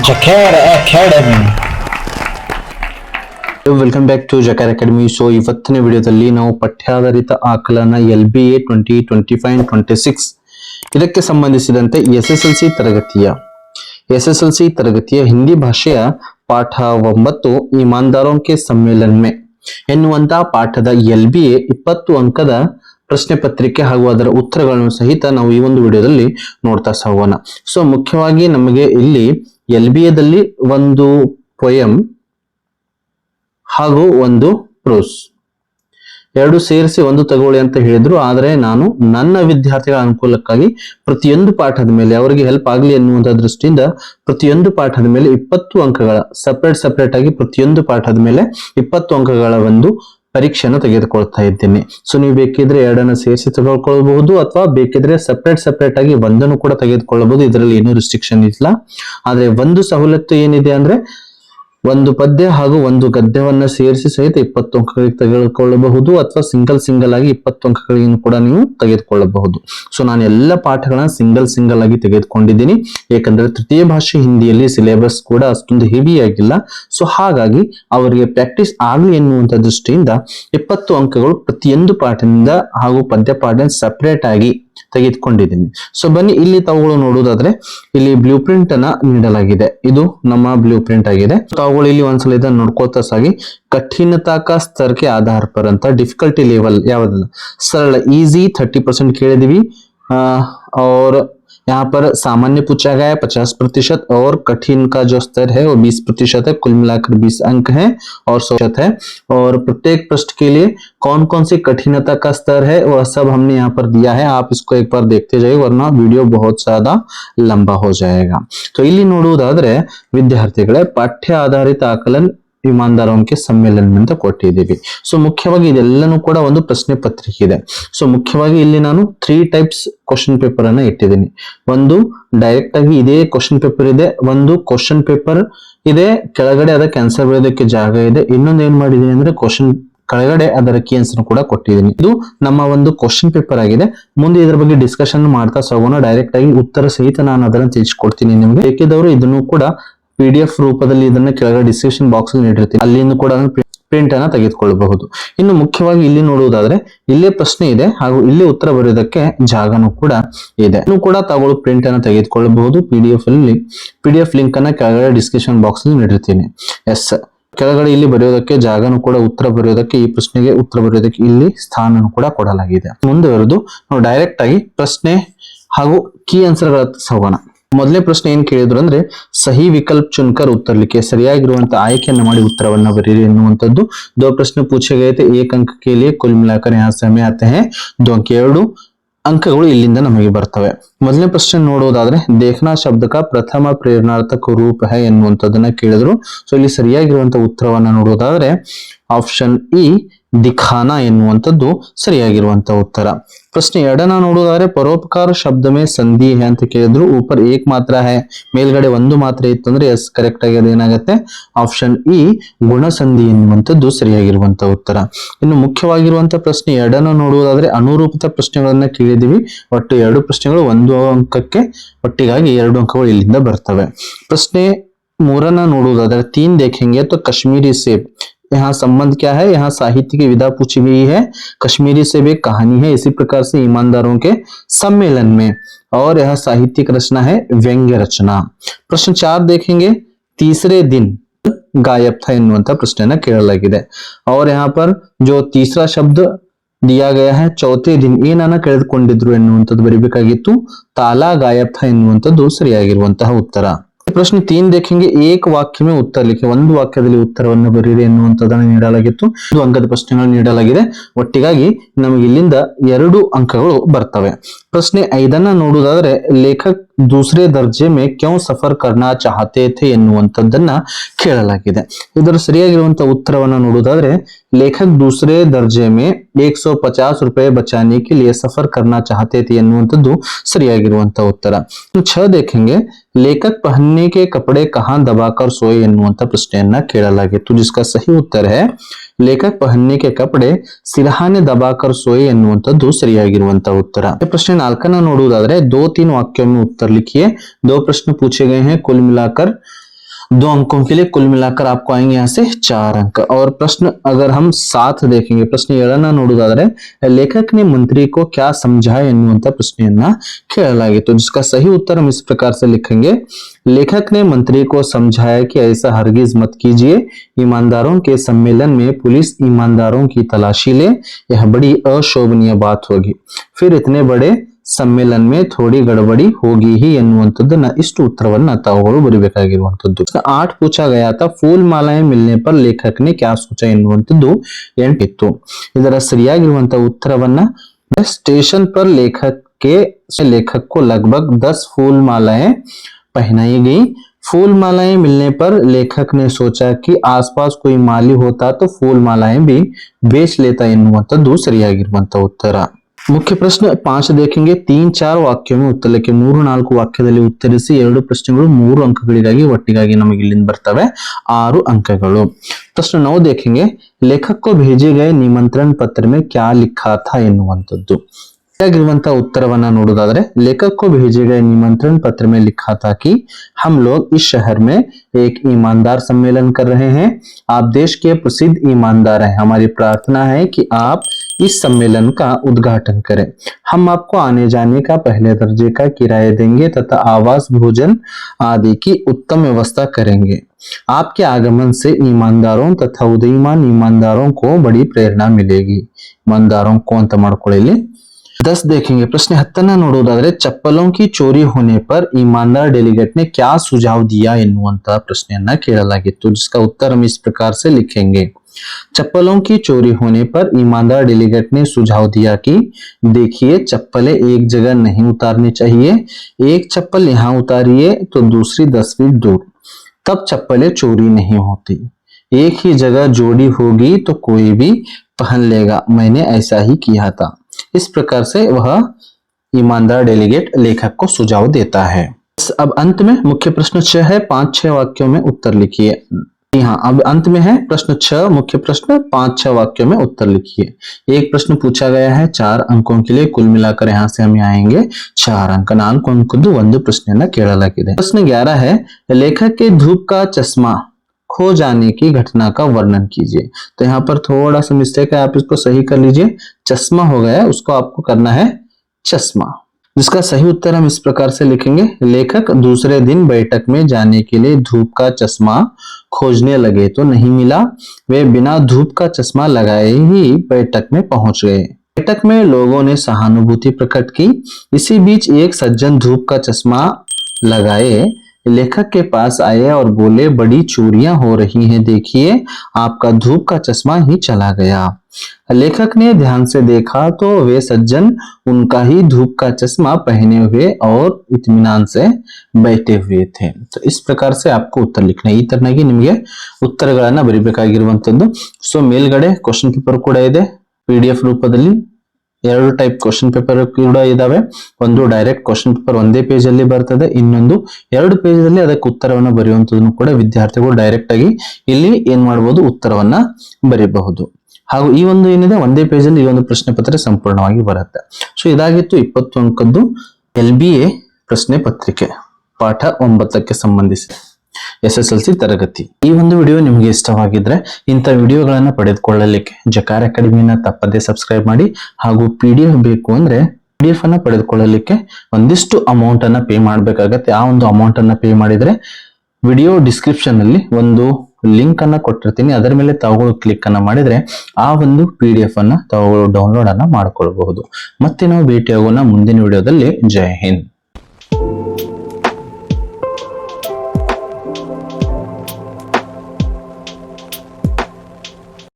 Academy welcome back to Jakar academy so ಇವತ್ತಿನ ವಿಡಿಯೋದಲ್ಲಿ ನಾವು ಪಠ್ಯಾಧಾರಿತ ಆಕಲನ L B A twenty twenty five twenty six ಇದಕ್ಕೆ ಸಂಬಂಧಿಸಿದಂತೆ ಎಸ್ ಎಸ್ ಎಲ್ ಸಿ ತರಗತಿಯ ಎಸ್ ಎಸ್ ಎಲ್ ಸಿ ತರಗತಿಯ ಹಿಂದಿ ಭಾಷೆಯ ಪಾಠ ಒಂಬತ್ತು ಇಮಾನ್ದಾರೋಂಕೆ ಕೆ ಸಮ್ಮೇಳನ್ ಮೇ ಎನ್ನುವಂತಹ ಪಾಠದ ಎಲ್ ಬಿ ಎ ಇಪ್ಪತ್ತು ಅಂಕದ ಪ್ರಶ್ನೆ ಪತ್ರಿಕೆ ಹಾಗೂ ಅದರ ಉತ್ತರಗಳನ್ನು ಸಹಿತ ನಾವು ಈ ಒಂದು ವಿಡಿಯೋದಲ್ಲಿ ನೋಡ್ತಾ ಸಾಗೋಣ. ಸೊ ಮುಖ್ಯವಾಗಿ ನಮಗೆ ಇಲ್ಲಿ ಎಲ್ ಬಿ ಎದಲ್ಲಿ ಒಂದು ಪೊಯಂ ಹಾಗೂ ಒಂದು ಪ್ರೂಸ್. ಎರಡು ಸೇರಿಸಿ ಒಂದು ತಗೊಳ್ಳಿ ಅಂತ ಹೇಳಿದ್ರು. ಆದರೆ ನಾನು ನನ್ನ ವಿದ್ಯಾರ್ಥಿಗಳ ಅನುಕೂಲಕ್ಕಾಗಿ ಪ್ರತಿಯೊಂದು ಪಾಠದ ಮೇಲೆ ಅವರಿಗೆ ಹೆಲ್ಪ್ ಆಗಲಿ ಎನ್ನುವಂತ ದೃಷ್ಟಿಯಿಂದ ಪ್ರತಿಯೊಂದು ಪಾಠದ ಮೇಲೆ ಇಪ್ಪತ್ತು ಅಂಕಗಳ ಸಪ್ರೇಟ್ ಸಪ್ರೇಟ್ ಆಗಿ ಪ್ರತಿಯೊಂದು ಪಾಠದ ಮೇಲೆ ಇಪ್ಪತ್ತು ಅಂಕಗಳ ಒಂದು ಪರೀಕ್ಷೆಯನ್ನು ತೆಗೆದುಕೊಳ್ತಾ ಇದ್ದೀನಿ. ಸೊ ನೀವು ಬೇಕಿದ್ರೆ ಎರಡನ್ನ ಸೇರಿಸಿ ತೆಗೆದುಕೊಳ್ಬಹುದು ಅಥವಾ ಬೇಕಿದ್ರೆ ಸಪ್ರೇಟ್ ಸಪ್ರೇಟ್ ಆಗಿ ಒಂದನ್ನು ಕೂಡ ತೆಗೆದುಕೊಳ್ಳಬಹುದು. ಇದರಲ್ಲಿ ಏನೂ ರಿಸ್ಟ್ರಿಕ್ಷನ್ ಇಲ್ಲ. ಆದ್ರೆ ಒಂದು ಸವಲತ್ತು ಏನಿದೆ ಅಂದ್ರೆ ಒಂದು ಪದ್ಯ ಹಾಗೂ ಒಂದು ಗದ್ಯವನ್ನ ಸೇರಿಸಿ ಸಹಿತ ಇಪ್ಪತ್ತು ಅಂಕಗಳಿಗೆ ತೆಗೆದುಕೊಳ್ಳಬಹುದು ಅಥವಾ ಸಿಂಗಲ್ ಸಿಂಗಲ್ ಆಗಿ ಇಪ್ಪತ್ತು ಅಂಕಗಳಿಗೆ ಕೂಡ ನೀವು ತೆಗೆದುಕೊಳ್ಳಬಹುದು. ಸೊ ನಾನು ಎಲ್ಲ ಪಾಠಗಳನ್ನ ಸಿಂಗಲ್ ಸಿಂಗಲ್ ಆಗಿ ತೆಗೆದುಕೊಂಡಿದ್ದೀನಿ. ಏಕೆಂದರೆ ತೃತೀಯ ಭಾಷೆ ಹಿಂದಿಯಲ್ಲಿ ಸಿಲೆಬಸ್ ಕೂಡ ಅಷ್ಟೊಂದು ಹೆವಿ ಆಗಿಲ್ಲ. ಸೊ ಹಾಗಾಗಿ ಅವರಿಗೆ ಪ್ರಾಕ್ಟೀಸ್ ಆಗಲಿ ಎನ್ನುವಂತ ದೃಷ್ಟಿಯಿಂದ ಇಪ್ಪತ್ತು ಅಂಕಗಳು ಪ್ರತಿಯೊಂದು ಪಾಠದಿಂದ ಹಾಗೂ ಪದ್ಯ ಪಾಠ ಸಪ್ರೇಟ್ ಆಗಿ ತೆಗೆದುಕೊಂಡಿದ್ದೀನಿ. ಸೊ ಬನ್ನಿ, ಇಲ್ಲಿ ತಾವುಗಳು ನೋಡುವುದಾದ್ರೆ, ಇಲ್ಲಿ ಬ್ಲೂ ಪ್ರಿಂಟ್ ಅನ್ನ ನೀಡಲಾಗಿದೆ. ಇದು ನಮ್ಮ ಬ್ಲೂ ಪ್ರಿಂಟ್ ಆಗಿದೆ. ತಾವುಗಳು ಇಲ್ಲಿ ಒಂದ್ಸಲ ಇದನ್ನ ನೋಡ್ಕೋತ ಸಾಗಿ ಕಠಿಣತಾಕ ಕಾ ಸ್ತರ ಕೆ ಆಧಾರ ಪರ್ ಅಂತ ಡಿಫಿಕಲ್ಟಿ ಲೆವೆಲ್ ಯಾವ್ದಲ್ಲ ಸರಳ ಈಸಿ ಥರ್ಟಿ ಪರ್ಸೆಂಟ್ ಕೇಳಿದೀವಿ. और यहाँ पर सामान्य पूछा गया है पचास प्रतिशत और कठिन का जो स्तर है वो बीस प्रतिशत है कुल मिलाकर बीस अंक है और सौ प्रतिशत है और प्रत्येक पृष्ठ के लिए कौन कौन सी कठिनता का स्तर है वह सब हमने यहाँ पर दिया है आप इसको एक बार देखते जाइए वरना ವಿಡಿಯೋ ಬಹುತ್ ज्यादा ಲಂಬಾ ಹೋ ಜಾಯೇಗಾ ಸೊ ಇಲ್ಲಿ ನೋಡುವುದಾದ್ರೆ ವಿದ್ಯಾರ್ಥಿಗಳೇ ಪಾಠ್ಯ ಆಧಾರಿತ ಆಕಲನ್ ಇಮಾನ್ದಾರೋಂಕೆ ಸಮ್ಮೇಳನ ಅಂತ ಕೊಟ್ಟಿದ್ದೀವಿ ಸೊ ಮುಖ್ಯವಾಗಿ ಇದೆಲ್ಲನೂ ಕೂಡ ಒಂದು ಪ್ರಶ್ನೆ ಪತ್ರಿಕೆ ಇದೆ. ಸೊ ಮುಖ್ಯವಾಗಿ ಇಲ್ಲಿ ನಾನು ತ್ರೀ ಟೈಪ್ಸ್ ಕ್ವಶನ್ ಪೇಪರ್ ಅನ್ನ ಇಟ್ಟಿದ್ದೀನಿ. ಒಂದು ಡೈರೆಕ್ಟ್ ಆಗಿ ಇದೇ ಕ್ವಶನ್ ಪೇಪರ್ ಇದೆ. ಒಂದು ಕ್ವಶನ್ ಪೇಪರ್ ಇದೆ. ಕೆಳಗಡೆ ಅದಕ್ಕೆ ಆನ್ಸರ್ ಬರೆಯೋದಕ್ಕೆ ಜಾಗ ಇದೆ. ಇನ್ನೊಂದು ಏನ್ ಮಾಡಿದೀನಿ ಅಂದ್ರೆ ಕ್ವಶನ್ ಕೆಳಗಡೆ ಅದರ ಕೀ ಆನ್ಸರ್ ಕೂಡ ಕೊಟ್ಟಿದ್ದೀನಿ. ಇದು ನಮ್ಮ ಒಂದು ಕ್ವಶನ್ ಪೇಪರ್ ಆಗಿದೆ. ಮುಂದೆ ಇದ್ರ ಬಗ್ಗೆ ಡಿಸ್ಕಷನ್ ಮಾಡ್ತಾ ಸಾಗೋಣ. ಡೈರೆಕ್ಟ್ ಆಗಿ ಉತ್ತರ ಸಹಿತ ನಾನು ಅದನ್ನ ತಿಳಿಸ್ಕೊಡ್ತೀನಿ ನಿಮ್ಗೆ. ಬೇಕಿದ್ದವರು ಇದನ್ನು ಕೂಡ ಪಿ ಡಿ ಎಫ್ ರೂಪದಲ್ಲಿ ಇದನ್ನ ಕೆಳಗಡೆ ಡಿಸ್ಕ್ರಿಪ್ಷನ್ ಬಾಕ್ಸ್ ನೀಡಿರ್ತೀನಿ. ಅಲ್ಲಿಂದ ಕೂಡ ಪ್ರಿಂಟ್ ಅನ್ನ ತೆಗೆದುಕೊಳ್ಳಬಹುದು. ಇನ್ನು ಮುಖ್ಯವಾಗಿ ಇಲ್ಲಿ ನೋಡುವುದಾದ್ರೆ, ಇಲ್ಲೇ ಪ್ರಶ್ನೆ ಇದೆ ಹಾಗೂ ಇಲ್ಲಿ ಉತ್ತರ ಬರೆಯೋದಕ್ಕೆ ಜಾಗನೂ ಕೂಡ ಇದೆ. ಇನ್ನು ಕೂಡ ತಾವು ಪ್ರಿಂಟ್ ಅನ್ನ ತೆಗೆದುಕೊಳ್ಳಬಹುದು ಪಿ ಡಿ ಎಫ್ ಅಲ್ಲಿ. ಪಿ ಡಿ ಎಫ್ ಲಿಂಕ್ ಅನ್ನ ಕೆಳಗಡೆ ಡಿಸ್ಕ್ರಿಪ್ಷನ್ ಬಾಕ್ಸ್ ನೀಡಿರ್ತೀನಿ. ಎಸ್ ಕೆಳಗಡೆ ಇಲ್ಲಿ ಬರೆಯೋದಕ್ಕೆ ಜಾಗನೂ ಕೂಡ ಉತ್ತರ ಬರೆಯೋದಕ್ಕೆ, ಈ ಪ್ರಶ್ನೆಗೆ ಉತ್ತರ ಬರೆಯೋದಕ್ಕೆ ಇಲ್ಲಿ ಸ್ಥಾನನೂ ಕೂಡ ಕೊಡಲಾಗಿದೆ. ಮುಂದುವರೆದು, ನಾವು ಡೈರೆಕ್ಟ್ ಆಗಿ ಪ್ರಶ್ನೆ ಹಾಗೂ ಕೀ ಆನ್ಸರ್ಗಳ ಹೋಗೋಣ ಮೊದಲೇ ಪ್ರಶ್ನೆ ಏನ್ ಕೇಳಿದ್ರು ಅಂದ್ರೆ, ಸಹಿ ವಿಕಲ್ಪ ಚುನ್ಕರ್ ಉತ್ತರಲಿಕ್ಕೆ ಸರಿಯಾಗಿರುವಂತಹ ಆಯ್ಕೆಯನ್ನು ಮಾಡಿ ಉತ್ತರವನ್ನ ಬರೀರಿ ಎನ್ನುವಂಥದ್ದು ದೋ ಪ್ರಶ್ನೆ. ಪೂಜೆಗೈತೆ ಏಕ थे एक अंक के लिए ಎರಡು ಅಂಕಗಳು ಇಲ್ಲಿಂದ ನಮಗೆ ಬರ್ತವೆ. ಮೊದಲನೇ ಪ್ರಶ್ನೆ ನೋಡೋದಾದ್ರೆ ದೇಖನಾ ಶಬ್ದಕ ಪ್ರಥಮ ಪ್ರೇರಣಾರ್ಥಕ ರೂಪ ಹೈ ಎನ್ನುವಂಥದ್ದನ್ನ ಕೇಳಿದ್ರು. ಸೊ ಇಲ್ಲಿ ಸರಿಯಾಗಿರುವಂತಹ ಉತ್ತರವನ್ನ ನೋಡೋದಾದ್ರೆ, ಆಪ್ಷನ್ ಇ ದಿಖಾನ ಎನ್ನುವಂಥದ್ದು ಸರಿಯಾಗಿರುವಂತ ಉತ್ತರ. ಪ್ರಶ್ನೆ ಎರಡನ ನೋಡುವುದಾದ್ರೆ, ಪರೋಪಕಾರ ಶಬ್ದಮೇ ಸಂಧಿ ಹೇ ಅಂತ ಕೇಳಿದ್ರು. ಊಪರ್ ಏಕ್ ಮಾತ್ರ ಹೇ, ಮೇಲ್ಗಡೆ ಒಂದು ಮಾತ್ರ ಇತ್ತು ಅಂದ್ರೆ ಎಸ್ ಕರೆಕ್ಟ್ ಆಗಿ ಅದೇನಾಗತ್ತೆ ಆಪ್ಷನ್ ಇ, ಗುಣಸಂಧಿ ಎನ್ನುವಂಥದ್ದು ಸರಿಯಾಗಿರುವಂತ ಉತ್ತರ. ಇನ್ನು ಮುಖ್ಯವಾಗಿರುವಂತ ಪ್ರಶ್ನೆ ಎರಡನ ನೋಡುವುದಾದ್ರೆ, ಅನುರೂಪಿತ ಪ್ರಶ್ನೆಗಳನ್ನ ಕೇಳಿದೀವಿ ಒಟ್ಟು ಎರಡು ಪ್ರಶ್ನೆಗಳು ಒಂದು ಅಂಕಕ್ಕೆ, ಒಟ್ಟಿಗಾಗಿ ಎರಡು ಅಂಕಗಳು ಇಲ್ಲಿಂದ ಬರ್ತವೆ. ಪ್ರಶ್ನೆ ಮೂರನ್ನ ನೋಡುವುದಾದ್ರೆ, ತೀನ್ ದೇಖೆಂಗೆ ಅಥವಾ ಕಾಶ್ಮೀರಿ ಸೇಬ್. यहाँ संबंध क्या है यहाँ साहित्य की विधा पूछी गई है कश्मीरी सेब एक कहानी है इसी प्रकार से ईमानदारों के सम्मेलन में और यह साहित्यिक रचना है व्यंग्य रचना प्रश्न चार देखेंगे तीसरे दिन गायब था ಎನ್ನುವಂತ ಪ್ರಶ್ನೆಯನ್ನ ಕೇಳಲಾಗಿದೆ और यहाँ पर जो तीसरा शब्द दिया गया है ಚೌಥೆ ದಿನ ಏನನ್ನ ಕಳೆದುಕೊಂಡಿದ್ರು ಎನ್ನುವಂಥದ್ದು ಬರಿಬೇಕಾಗಿತ್ತು ತಾಲಾ ಗಾಯಬ್ ಥಾ ಎನ್ನುವಂಥದ್ದು ಸರಿಯಾಗಿರುವಂತಹ ಉತ್ತರ ಪ್ರಶ್ನೆ ತೀನ್ ದೇखेंगे ಏಕ ವಾಕ್ಯ ಮೇ ಉತ್ತರ ಲಿಖೆ. ಒಂದು ವಾಕ್ಯದಲ್ಲಿ ಉತ್ತರವನ್ನು ಬರೀರಿ ಎನ್ನುವಂಥದ್ದನ್ನು ನೀಡಲಾಗಿತ್ತು. ಇದು ಅಂಕದ ಪ್ರಶ್ನೆಗಳನ್ನು ನೀಡಲಾಗಿದೆ. ಒಟ್ಟಿಗಾಗಿ ನಮಗೆ ಇಲ್ಲಿಂದ ಎರಡು ಅಂಕಗಳು ಬರ್ತವೆ. ಪ್ರಶ್ನೆ ಐದನ್ನ ನೋಡುವುದಾದ್ರೆ ಲೇಖಕ್ दूसरे दर्जे में क्यों सफ़र करना चाहते थे कहला उत्तर नोड़े लेखक दूसरे दर्जे में एक सौ पचास रुपये बचाने के लिए सफ़र करना चाहते थे सर आगे उत्तर छ देखेंगे लेखक पहनने के कपड़े कहाँ दबाकर सोए एनुंत प्रश्न कहला जिसका सही उत्तर है ಲೇಖಕ ಪಹನ್ನಿ ಕೆ ಕಪಡೆ ಸಿಲಹಾನೆ ದಬಾಕರ್ ಸೋಯೆ ಎನ್ನುವಂಥದ್ದು ಸರಿಯಾಗಿರುವಂತಹ ಉತ್ತರ. ಪ್ರಶ್ನೆ ನಾಲ್ಕನ್ನ ನೋಡುವುದಾದ್ರೆ, ದೋ ತೀನ್ ವಾಕ್ಯವನ್ನು ಉತ್ತರ ಲಿಖಿಯೇ ದೋ ಪ್ರಶ್ನೆ ಪೂಛೆ ಗೇ ಹೇ, ಕುಲ್ ಮಿಲಾಕರ್ दो अंकों के लिए कुल मिलाकर आपको आएंगे यहाँ से चार अंक और प्रश्न अगर हम साथ देखेंगे ಪ್ರಶ್ನೆ ಏಳನ್ನ ನೋಡುವುದಾದ್ರೆ ಲೇಖಕನೇ ಮಂತ್ರಿ को क्या समझाए ಎನ್ನುವಂತ ಪ್ರಶ್ನೆಯನ್ನ ಕೇಳಲಾಗಿತ್ತು जिसका सही उत्तर हम इस प्रकार से लिखेंगे लेखक ने मंत्री को समझाया कि ऐसा हरगिज मत कीजिए ईमानदारों के सम्मेलन में पुलिस ईमानदारों की तलाशी ले यह बड़ी अशोभनीय बात होगी फिर इतने बड़े ಸಮ್ಮೇಳನ ಮೇ ಥೋಡಿ ಗಡಬಡಿ ಹೋಗಿ ಹಿ ಎನ್ನುವಂಥದ್ದನ್ನ ಇಷ್ಟು ಉತ್ತರವನ್ನ ತಾವುಗಳು ಬರಿಬೇಕಾಗಿರುವಂತದ್ದು ಆಟ್ ಪೂಛಾ ಗಯಾ ತಾ ಫೂಲ್ ಮಾಲಾಯ್ ಮಿಲ್ನೆ ಪರ್ ಲೇಖಕನೇ ಕ್ಯಾ ಸೂಚ ಎನ್ನುವಂಥದ್ದು ಎಂಟಿತ್ತು ಇದರ ಸರಿಯಾಗಿರುವಂತಹ ಉತ್ತರವನ್ನ स्टेशन पर लेखक के लेखक को लगभग दस फूल मालाएं पहनाई गई फूल मालाएं मिलने पर लेखक ने सोचा कि आसपास कोई माली होता तो फूल मालाएं भी बेच लेता ಎನ್ನುವಂಥದ್ದು ಸರಿಯಾಗಿರುವಂತ ಉತ್ತರ ಮುಖ್ಯ ಪ್ರಶ್ನೆ ಪಾಂಚ ದೇಖಂಗೆ ತೀನ್, ಚಾರ್ ವಾಕ್ಯ ಉತ್ತರಕ್ಕೆ ಮೂರು, ನಾಲ್ಕು ವಾಕ್ಯದಲ್ಲಿ ಉತ್ತರಿಸಿ ಎರಡು ಪ್ರಶ್ನೆಗಳು ಮೂರು ಅಂಕಗಳಿಗಾಗಿ ಒಟ್ಟಿಗಾಗಿ ನಮಗೆ ಇಲ್ಲಿಂದ ಬರ್ತವೆ. ಆರು ಅಂಕಗಳು. ಪ್ರಶ್ನೆ, ನಾವು ದೇಖಂಗೆ ಲೇಖಕ್ಕೋ ಭೇಜಿಗೆ ನಿಮಂತ್ರಣ ಪತ್ರ ಮೇ ಕ್ಯಾ ಲಿಖಾಥ ಎನ್ನುವಂಥದ್ದು. ಆಗಿರುವಂತಹ ಉತ್ತರವನ್ನ ನೋಡೋದಾದ್ರೆ ಲೇಖಕ್ಕೋ ಭೇಜೆಗೆ ನಿಮಂತ್ರಣ ಪತ್ರ ಮೇ ಲಿಖಾ था कि हम लोग इस शहर में एक ईमानदार सम्मेलन कर रहे हैं आप देश के प्रसिद्ध ईमानदार हैं हमारी प्रार्थना है कि आप इस सम्मेलन का उद्घाटन करें। हम आपको आने जाने का पहले दर्जे का किराया देंगे तथा आवास, भोजन आदि की उत्तम व्यवस्था करेंगे। आपके आगमन से ईमानदारों तथा उदयमान ईमानदारों को बड़ी प्रेरणा मिलेगी। ईमानदारों को अंत ಮಾಡ್ಕೊಳ್ಳಿ दस देखेंगे प्रश्न हत्या नोड़े चप्पलों की चोरी होने पर ईमानदार डेलीगेट ने क्या सुझाव दिया? ಎನ್ನುವಂತಹ लगे तो जिसका उत्तर हम इस प्रकार से लिखेंगे। चप्पलों की चोरी होने पर ईमानदार डेलीगेट ने सुझाव दिया कि, देखिए, चप्पलें एक जगह नहीं उतारनी चाहिए। एक चप्पल यहाँ उतारिए तो दूसरी दस फीट दूर। तब चप्पलें चोरी नहीं होती। एक ही जगह जोड़ी होगी तो कोई भी पहन लेगा। मैंने ऐसा ही किया था। इस प्रकार से वह ईमानदार डेलीगेट लेखक को सुझाव देता है। अब अंत में मुख्य प्रश्न छह है। पाँच छह वाक्यों में उत्तर लिखिए। हाँ अब अंत में है प्रश्न छह मुख्य प्रश्न पांच छह वाक्यों में उत्तर लिखिए एक प्रश्न पूछा गया है चार अंकों के लिए कुल मिलाकर यहाँ से हम आएंगे चार अंक ನಾಲ್ಕು ಅಂಕದ್ದು ಒಂದು ಪ್ರಶ್ನೆಯನ್ನ ಕೇಳಲಾಗಿದೆ प्रश्न ग्यारह है लेखक के धूप का चश्मा खो जाने की घटना का वर्णन कीजिए तो यहाँ पर थोड़ा सा मिस्टेक है आप इसको सही कर लीजिए चश्मा हो गया उसको आपको करना है चश्मा जिसका सही उत्तर हम इस प्रकार से लिखेंगे। लेखक दूसरे दिन बैठक में जाने के लिए धूप का चश्मा खोजने लगे तो नहीं मिला। वे बिना धूप का चश्मा लगाए ही बैठक में पहुँच गए। बैठक में लोगों ने सहानुभूति प्रकट की। इसी बीच एक सज्जन धूप का चश्मा लगाए। लेखक के पास आए और बोले, बड़ी चोरियाँ हो रही हैं, देखिए, आपका धूप का चश्मा ही चला गया। लेखक ने ध्यान से देखा तो वे सज्जन उनका ही धूप का चश्मा पहने हुए और इत्मीनान से बैठे हुए थे तो इस प्रकार से आपको उत्तर लिखना है ಈ ತರನಾಗಿ ನಿಮಗೆ ಉತ್ತರಗಳನ್ನ ಬರಿಬೇಕಾಗಿರುವಂತದ್ದು ಸೊ ಮೇಲ್ಗಡೆ ಕ್ವಶನ್ ಪೇಪರ್ ಕೂಡ ಇದೆ ಪಿ ಡಿ ಎಫ್ ರೂಪದಲ್ಲಿ ಎರಡು ಟೈಪ್ ಕ್ವಶನ್ ಪೇಪರ್ ಕೂಡ ಇದಾವೆ ಒಂದು ಡೈರೆಕ್ಟ್ ಕ್ವಶನ್ ಪೇಪರ್ ಒಂದೇ ಪೇಜ್ ಅಲ್ಲಿ ಬರ್ತದೆ ಇನ್ನೊಂದು ಎರಡು ಪೇಜ್ ಅಲ್ಲಿ ಅದಕ್ಕೆ ಉತ್ತರವನ್ನ ಬರೆಯುವಂತದನ್ನು ಕೂಡ ವಿದ್ಯಾರ್ಥಿಗಳು ಡೈರೆಕ್ಟ್ ಆಗಿ ಇಲ್ಲಿ ಏನ್ ಮಾಡಬಹುದು ಉತ್ತರವನ್ನ ಬರೀಬಹುದು ಹಾಗೂ ಈ ಒಂದು ಏನಿದೆ, ಒಂದೇ ಪೇಜ್ ಅಲ್ಲಿ ಈ ಒಂದು ಪ್ರಶ್ನೆ ಪತ್ರ ಸಂಪೂರ್ಣವಾಗಿ ಬರುತ್ತೆ. ಸೊ ಇದಾಗಿತ್ತು ಇಪ್ಪತ್ತು ಅಂಕದ್ದು ಎಲ್ ಬಿ ಎ ಪ್ರಶ್ನೆ ಪತ್ರಿಕೆ, ಪಾಠ ಒಂಬತ್ತಕ್ಕೆ ಸಂಬಂಧಿಸಿದೆ. ಎಸ್ ಎಸ್ ಎಲ್ ಸಿ ತರಗತಿ. ಈ ಒಂದು ವಿಡಿಯೋ ನಿಮಗೆ ಇಷ್ಟವಾಗಿದ್ರೆ ಇಂಥ ವಿಡಿಯೋಗಳನ್ನು ಪಡೆದುಕೊಳ್ಳಲಿಕ್ಕೆ ಜಕಾರ ಅಕಾಡೆಮಿನ ತಪ್ಪದೇ ಸಬ್ಸ್ಕ್ರೈಬ್ ಮಾಡಿ ಹಾಗೂ ಪಿ ಡಿ ಎಫ್ ಬೇಕು ಅಂದ್ರೆ ಪಿ ಡಿ ಎಫ್ ಅನ್ನ ಪಡೆದುಕೊಳ್ಳಲಿಕ್ಕೆ ಒಂದಿಷ್ಟು ಅಮೌಂಟ್ ಅನ್ನ ಪೇ ಮಾಡಬೇಕಾಗತ್ತೆ. ಆ ಒಂದು ಅಮೌಂಟ್ ಅನ್ನ ಪೇ ಮಾಡಿದ್ರೆ ವಿಡಿಯೋ ಡಿಸ್ಕ್ರಿಪ್ಷನ್ ಅಲ್ಲಿ ಒಂದು ಲಿಂಕ್ ಅನ್ನ ಕೊಟ್ಟಿರ್ತೀನಿ. ಅದರ ಮೇಲೆ ತಾವುಗಳು ಕ್ಲಿಕ್ ಅನ್ನ ಮಾಡಿದ್ರೆ ಆ ಒಂದು ಪಿ ಡಿ ಎಫ್ ಅನ್ನ ತಾವುಗಳು ಡೌನ್ಲೋಡ್ ಅನ್ನ ಮಾಡ್ಕೊಳ್ಬಹುದು. ಮತ್ತೆ ನಾವು ಭೇಟಿಯಾಗೋಣ ಮುಂದಿನ ವಿಡಿಯೋದಲ್ಲಿ ಜೈ ಹಿಂದ್.